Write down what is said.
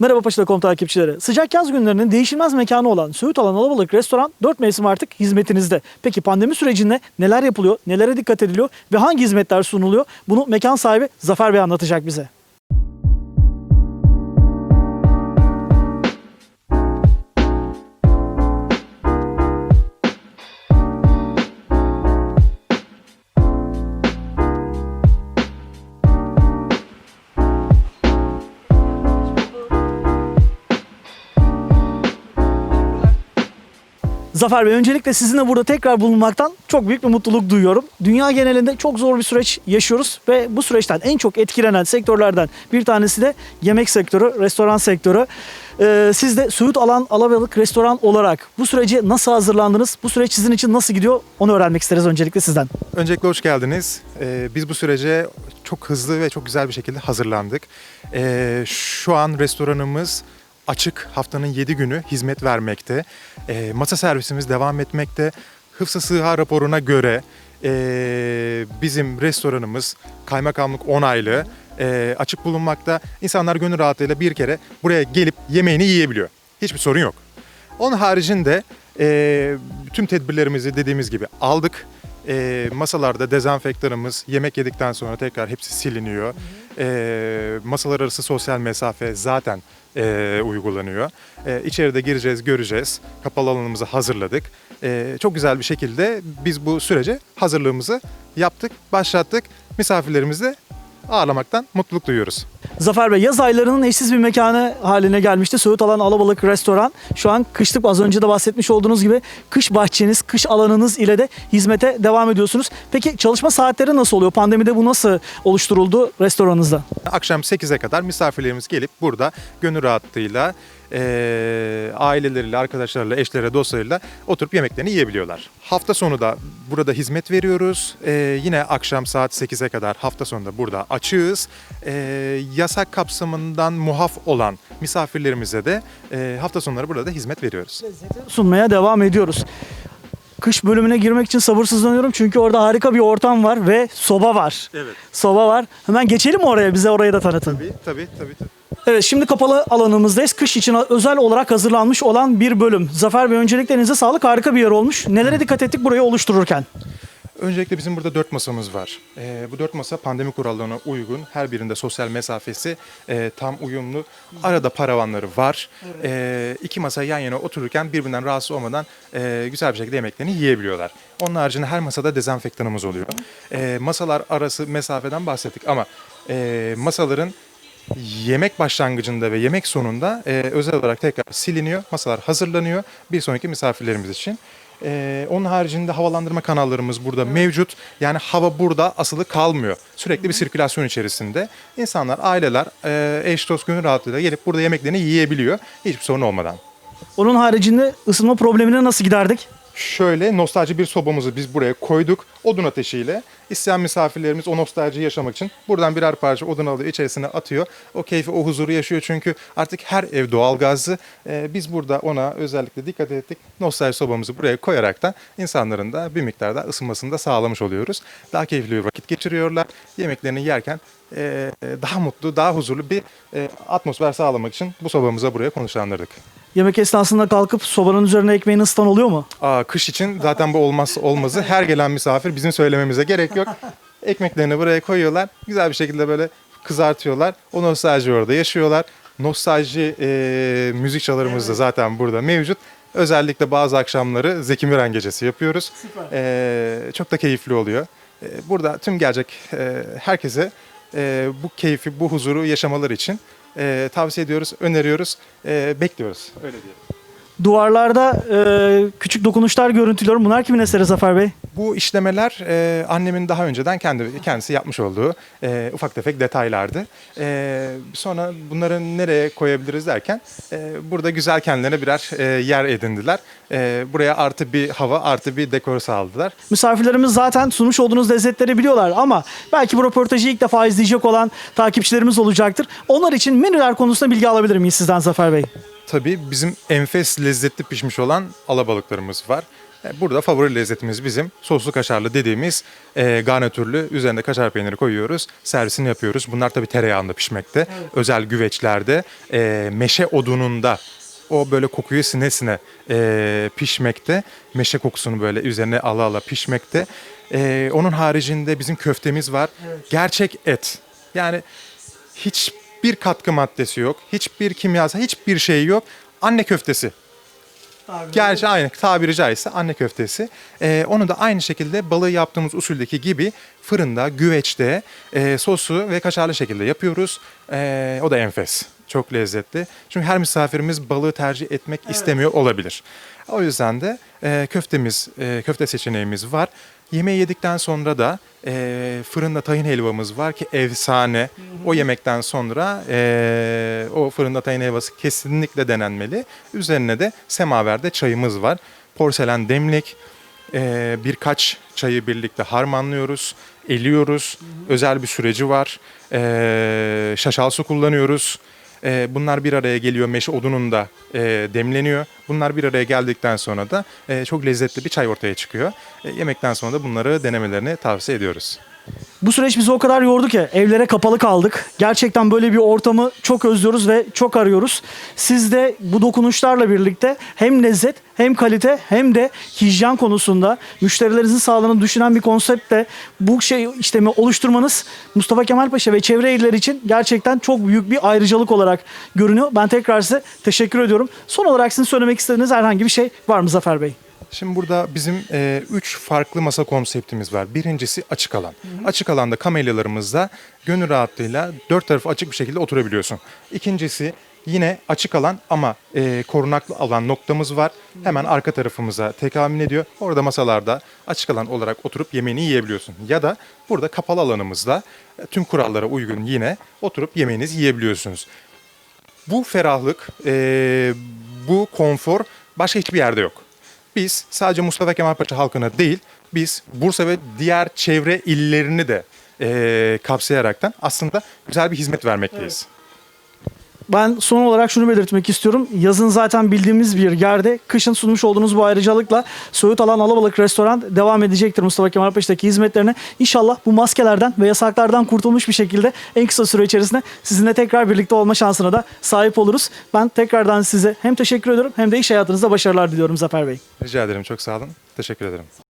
Merhaba Paşa.com takipçileri. Sıcak yaz günlerinin değişilmez mekanı olan Söğüt Alan Alabalık Restoran 4 mevsim artık hizmetinizde. Peki pandemi sürecinde neler yapılıyor, nelere dikkat ediliyor ve hangi hizmetler sunuluyor? Bunu mekan sahibi Zafer Bey anlatacak bize. Zafer Bey öncelikle sizinle burada tekrar bulunmaktan çok büyük bir mutluluk duyuyorum. Dünya genelinde çok zor bir süreç yaşıyoruz ve bu süreçten en çok etkilenen sektörlerden bir tanesi de yemek sektörü, restoran sektörü. Ee, siz de Söğüt Alan Alabalık Restoran olarak bu sürece nasıl hazırlandınız? Bu süreç sizin için nasıl gidiyor? Onu öğrenmek isteriz öncelikle sizden. Öncelikle hoş geldiniz. Ee, biz bu sürece çok hızlı ve çok güzel bir şekilde hazırlandık. Ee, şu an restoranımız açık haftanın 7 günü hizmet vermekte. Ee, masa servisimiz devam etmekte. Hıfzı Sıha raporuna göre ee, bizim restoranımız kaymakamlık onaylı ee, açık bulunmakta. İnsanlar gönül rahatlığıyla bir kere buraya gelip yemeğini yiyebiliyor. Hiçbir sorun yok. Onun haricinde e, tüm tedbirlerimizi dediğimiz gibi aldık. E, masalarda dezenfektanımız yemek yedikten sonra tekrar hepsi siliniyor. E, masalar arası sosyal mesafe zaten e, uygulanıyor. E, içeride gireceğiz, göreceğiz. Kapalı alanımızı hazırladık. E, çok güzel bir şekilde biz bu sürece hazırlığımızı yaptık, başlattık. Misafirlerimizi de ağırlamaktan mutluluk duyuyoruz. Zafer Bey yaz aylarının eşsiz bir mekanı haline gelmişti. Söğüt Alan Alabalık Restoran. Şu an kışlık az önce de bahsetmiş olduğunuz gibi kış bahçeniz, kış alanınız ile de hizmete devam ediyorsunuz. Peki çalışma saatleri nasıl oluyor? Pandemide bu nasıl oluşturuldu restoranınızda? Akşam 8'e kadar misafirlerimiz gelip burada gönül rahatlığıyla eee aileleriyle, arkadaşlarıyla, eşlere, dostlarıyla oturup yemeklerini yiyebiliyorlar. Hafta sonu da burada hizmet veriyoruz. Eee, yine akşam saat 8'e kadar hafta sonu da burada açığız. Eee, yasak kapsamından muaf olan misafirlerimize de eee, hafta sonları burada da hizmet veriyoruz. Sunmaya devam ediyoruz. Kış bölümüne girmek için sabırsızlanıyorum çünkü orada harika bir ortam var ve soba var. Evet. Soba var. Hemen geçelim mi oraya? Bize orayı da tanıtın. Tabii, tabii, tabii. tabii. Evet şimdi kapalı alanımızdayız. Kış için özel olarak hazırlanmış olan bir bölüm. Zafer Bey öncelikle elinize sağlık. Harika bir yer olmuş. Nelere dikkat ettik burayı oluştururken? Öncelikle bizim burada dört masamız var. Ee, bu dört masa pandemi kurallarına uygun. Her birinde sosyal mesafesi e, tam uyumlu. Arada paravanları var. Ee, iki masa yan yana otururken birbirinden rahatsız olmadan e, güzel bir şekilde yemeklerini yiyebiliyorlar. Onun haricinde her masada dezenfektanımız oluyor. Ee, masalar arası mesafeden bahsettik ama e, masaların yemek başlangıcında ve yemek sonunda e, özel olarak tekrar siliniyor. Masalar hazırlanıyor bir sonraki misafirlerimiz için. E, onun haricinde havalandırma kanallarımız burada mevcut. Yani hava burada asılı kalmıyor. Sürekli bir sirkülasyon içerisinde. İnsanlar, aileler e, eş dost gönül rahatlığıyla gelip burada yemeklerini yiyebiliyor. Hiçbir sorun olmadan. Onun haricinde ısınma problemini nasıl giderdik? Şöyle nostalji bir sobamızı biz buraya koyduk. Odun ateşiyle. İsteyen misafirlerimiz o nostaljiyi yaşamak için buradan birer parça odun alıyor, içerisine atıyor. O keyfi, o huzuru yaşıyor çünkü artık her ev doğalgazlı. Ee, biz burada ona özellikle dikkat ettik. Nostalji sobamızı buraya koyarak da insanların da bir miktarda ısınmasını da sağlamış oluyoruz. Daha keyifli bir vakit geçiriyorlar. Yemeklerini yerken e, daha mutlu, daha huzurlu bir e, atmosfer sağlamak için bu sobamıza buraya konuşlandırdık. Yemek esnasında kalkıp sobanın üzerine ekmeğini ısıtan oluyor mu? Aa, kış için zaten bu olmazsa olmazı. Her gelen misafir bizim söylememize gerek yok. Ekmeklerini buraya koyuyorlar. Güzel bir şekilde böyle kızartıyorlar. O nostalji orada yaşıyorlar. Nostalji e, müzik çalarımız da zaten burada mevcut. Özellikle bazı akşamları Zeki Müren gecesi yapıyoruz. E, çok da keyifli oluyor. E, burada tüm gelecek e, herkese e, bu keyfi, bu huzuru yaşamaları için e, tavsiye ediyoruz, öneriyoruz, e, bekliyoruz. Öyle diyelim. Duvarlarda e, küçük dokunuşlar görüntülüyorum. Bunlar kimin eseri Zafer Bey? Bu işlemeler e, annemin daha önceden kendi kendisi yapmış olduğu e, ufak tefek detaylardı. E, sonra bunları nereye koyabiliriz derken e, burada güzel kendilerine birer e, yer edindiler. E, buraya artı bir hava, artı bir dekor sağladılar. Misafirlerimiz zaten sunmuş olduğunuz lezzetleri biliyorlar ama belki bu röportajı ilk defa izleyecek olan takipçilerimiz olacaktır. Onlar için menüler konusunda bilgi alabilir miyiz sizden Zafer Bey? Tabii bizim enfes lezzetli pişmiş olan alabalıklarımız var. E, Burada favori lezzetimiz bizim soslu kaşarlı dediğimiz e, garnitürlü üzerine kaşar peyniri koyuyoruz. Servisini yapıyoruz. Bunlar tabii tereyağında pişmekte. Özel güveçlerde e, meşe odununda o böyle kokuyu sine sine e, pişmekte. Meşe kokusunu böyle üzerine ala ala pişmekte. E, onun haricinde bizim köftemiz var. Gerçek et. Yani hiçbir katkı maddesi yok. Hiçbir kimyasal, hiçbir şey yok. Anne köftesi. Gerçi aynı tabiri caizse anne köftesi. Ee, onu da aynı şekilde balığı yaptığımız usuldeki gibi fırında, güveçte e, sosu ve kaşarlı şekilde yapıyoruz. Ee, o da enfes. Çok lezzetli. Çünkü her misafirimiz balığı tercih etmek istemiyor olabilir. O yüzden de e, köftemiz, e, köfte seçeneğimiz var. Yemeği yedikten sonra da e, fırında tahin helvamız var ki efsane. O yemekten sonra e, o fırında tahin helvası kesinlikle denenmeli. Üzerine de semaverde çayımız var. Porselen demlik, e, birkaç çayı birlikte harmanlıyoruz, eliyoruz. Özel bir süreci var. E, şaşal su kullanıyoruz. E, bunlar bir araya geliyor, meşe odununda e, demleniyor. Bunlar bir araya geldikten sonra da e, çok lezzetli bir çay ortaya çıkıyor. E, yemekten sonra da bunları denemelerini tavsiye ediyoruz. Bu süreç bizi o kadar yordu ki evlere kapalı kaldık. Gerçekten böyle bir ortamı çok özlüyoruz ve çok arıyoruz. Siz de bu dokunuşlarla birlikte hem lezzet hem kalite hem de hijyen konusunda müşterilerinizin sağlığını düşünen bir konseptle bu şey işlemi oluşturmanız Mustafa Kemal Paşa ve çevre iller için gerçekten çok büyük bir ayrıcalık olarak görünüyor. Ben tekrar size teşekkür ediyorum. Son olarak sizin söylemek istediğiniz herhangi bir şey var mı Zafer Bey? Şimdi burada bizim e, üç farklı masa konseptimiz var. Birincisi açık alan. Açık alanda kamelyalarımızda gönül rahatlığıyla dört tarafı açık bir şekilde oturabiliyorsun. İkincisi yine açık alan ama e, korunaklı alan noktamız var. Hemen arka tarafımıza tekamül ediyor. Orada masalarda açık alan olarak oturup yemeğini yiyebiliyorsun. Ya da burada kapalı alanımızda e, tüm kurallara uygun yine oturup yemeğinizi yiyebiliyorsunuz. Bu ferahlık, e, bu konfor başka hiçbir yerde yok. Biz sadece Mustafa Kemal Paşa halkına değil, biz Bursa ve diğer çevre illerini de e, kapsayaraktan aslında güzel bir hizmet vermekteyiz. Ben son olarak şunu belirtmek istiyorum. Yazın zaten bildiğimiz bir yerde kışın sunmuş olduğunuz bu ayrıcalıkla Söğüt Alan Alabalık Restoran devam edecektir Mustafa Kemal Paşa'daki hizmetlerine. İnşallah bu maskelerden ve yasaklardan kurtulmuş bir şekilde en kısa süre içerisinde sizinle tekrar birlikte olma şansına da sahip oluruz. Ben tekrardan size hem teşekkür ediyorum hem de iş hayatınızda başarılar diliyorum Zafer Bey. Rica ederim, çok sağ olun. Teşekkür ederim.